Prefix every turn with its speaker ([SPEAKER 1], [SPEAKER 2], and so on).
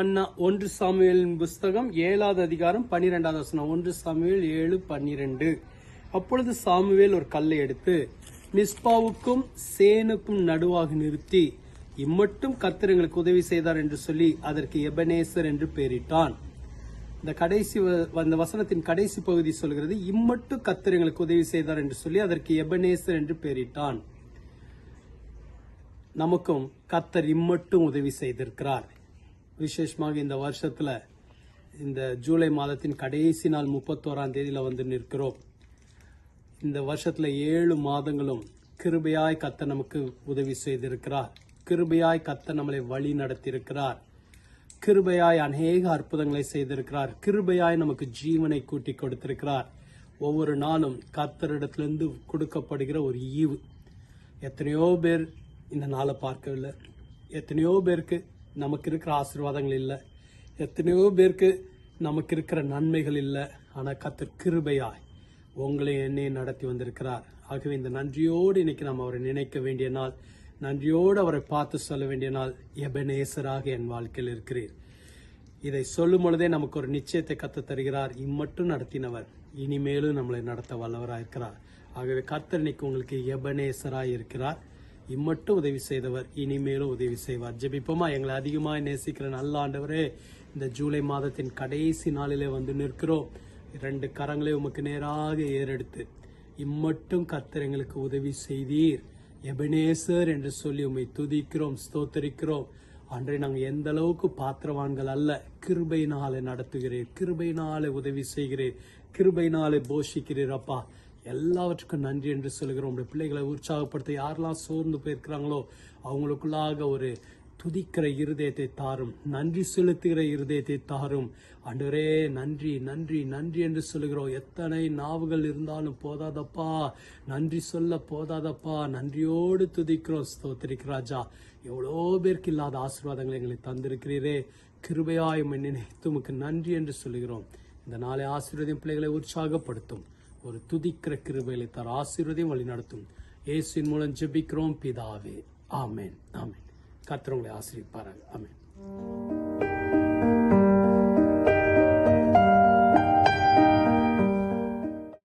[SPEAKER 1] மன்னா ஒன்று சாமுவேலின் புஸ்தகம் ஏழாவது அதிகாரம் பன்னிரெண்டாவது வசனம். ஒன்று சாமுவேல் ஏழு பன்னிரெண்டு. அப்பொழுது சாமுவேல் ஒரு கல்லை எடுத்து மிஸ்பாவுக்கும் சேனுக்கும் நடுவாக நிறுத்தி இம்மட்டும் கர்த்தர் எங்களுக்கு உதவி செய்தார் என்று சொல்லி அதற்கு எபனேசர் என்று பெயரிட்டான். இந்த கடைசி வ- அந்த வசனத்தின் கடைசி பகுதி சொல்கிறது இம்மட்டும் கர்த்தர் எங்களுக்கு உதவி செய்தார் என்று சொல்லி அதற்கு எபனேசர் என்று பெயரிட்டான். நமக்கும் கத்தர் இம்மட்டும் உதவி செய்திருக்கிறார். விசேஷமாக இந்த வருஷத்துல இந்த ஜூலை மாதத்தின் கடைசி நாள் முப்பத்தோராம் தேதியில் வந்து நிற்கிறோம். இந்த வருஷத்துல ஏழு மாதங்களும் கிருபையாய் கத்த நமக்கு உதவி செய்திருக்கிறார். கிருபையாய் கத்த நம்மளை வழி நடத்தியிருக்கிறார். கிருபையாய் அநேக அற்புதங்களை செய்திருக்கிறார். கிருபையாய் நமக்கு ஜீவனை கூட்டி கொடுத்திருக்கிறார். ஒவ்வொரு நாளும் கத்தரிடத்திலிருந்து கொடுக்கப்படுகிற ஒரு ஈவு. எத்தனையோ பேர் இந்த நாளை பார்க்கவில்லை. எத்தனையோ பேருக்கு நமக்கு இருக்கிற ஆசீர்வாதங்கள் இல்லை. எத்தனையோ பேருக்கு நமக்கு இருக்கிற நன்மைகள் இல்லை. ஆனால் கத்தர் கிருபையாய் உங்களை என்னையும் நடத்தி வந்திருக்கிறார். ஆகவே இந்த நன்றியோடு இன்னைக்கு நாம் அவரை நினைக்க வேண்டிய நாள் நன்றியோடு அவரை பார்த்து சொல்ல வேண்டிய நாள் எபனேசராக என் வாழ்க்கையில் இருக்கிறீர். இதை சொல்லும் பொழுதே நமக்கு ஒரு நிச்சயத்தை கத்து தருகிறார். இம்மட்டும் நடத்தினவர் இனிமேலும் நம்மளை நடத்த வல்லவராக இருக்கிறார் ஆகவே கர்த்தர் இன்னைக்கு உங்களுக்கு எபனேசராக இருக்கிறார் இம்மட்டும் உதவி செய்தவர். இனிமேலும் உதவி செய்வார். ஜெபிப்போமா? எங்களை அதிகமாக நேசிக்கிற நல்ல ஆண்டவரே இந்த ஜூலை மாதத்தின் கடைசி நாளிலே வந்து நிற்கிறோம். இரண்டு கரங்களை உமக்கு நேராக ஏறெடுத்து இம்மட்டும் கர்த்தர் எங்களுக்கு உதவி செய்தீர். எபனேசர் என்று சொல்லி உம்மை துதிக்கிறோம் ஸ்தோத்தரிக்கிறோம். அன்றை நாங்கள் எந்த அளவுக்கு பாத்திரவான்கள் அல்ல கிருபையினாலே நடத்துகிறீர் கிருபையினாலே உதவி செய்கிறீர் கிருபையினாலே போஷிக்கிறீர் அப்பா. எல்லாவற்றுக்கும் நன்றி என்று சொல்கிறோம் உங்களுடைய பிள்ளைகளை உற்சாகப்படுத்த யாரெல்லாம் சோர்ந்து போயிருக்கிறாங்களோ அவங்களுக்குள்ளாக ஒரு துதிக்கிற இருதயத்தை தாரும் நன்றி செலுத்துகிற இருதயத்தை தாரும். ஆண்டவரே நன்றி நன்றி நன்றி என்று சொல்லுகிறோம். எத்தனை நாவுகள் இருந்தாலும் போதாதப்பா. நன்றி சொல்ல போதாதப்பா. நன்றியோடு துதிக்கிறோம். ஸ்தோத்திரிக் ராஜா. எவ்வளோ பேருக்கு இல்லாத ஆசீர்வாதங்களை எங்களுக்கு தந்திருக்கிறீரே. கிருபையாயும் நினைத்து உமக்கு நன்றி என்று சொல்லுகிறோம். இந்த நாளை ஆசீர்வதியும் பிள்ளைகளை உற்சாகப்படுத்தும். ஒரு துதிக்கிற கிருபையில தர ஆசீர்வதையும் வழி நடத்தும். இயேசுவின் மூலம் ஜெபிக்கிறோம் பிதாவே. ஆமேன். ஆமேன். கத்திரவங்களை உங்களை ஆமேன்.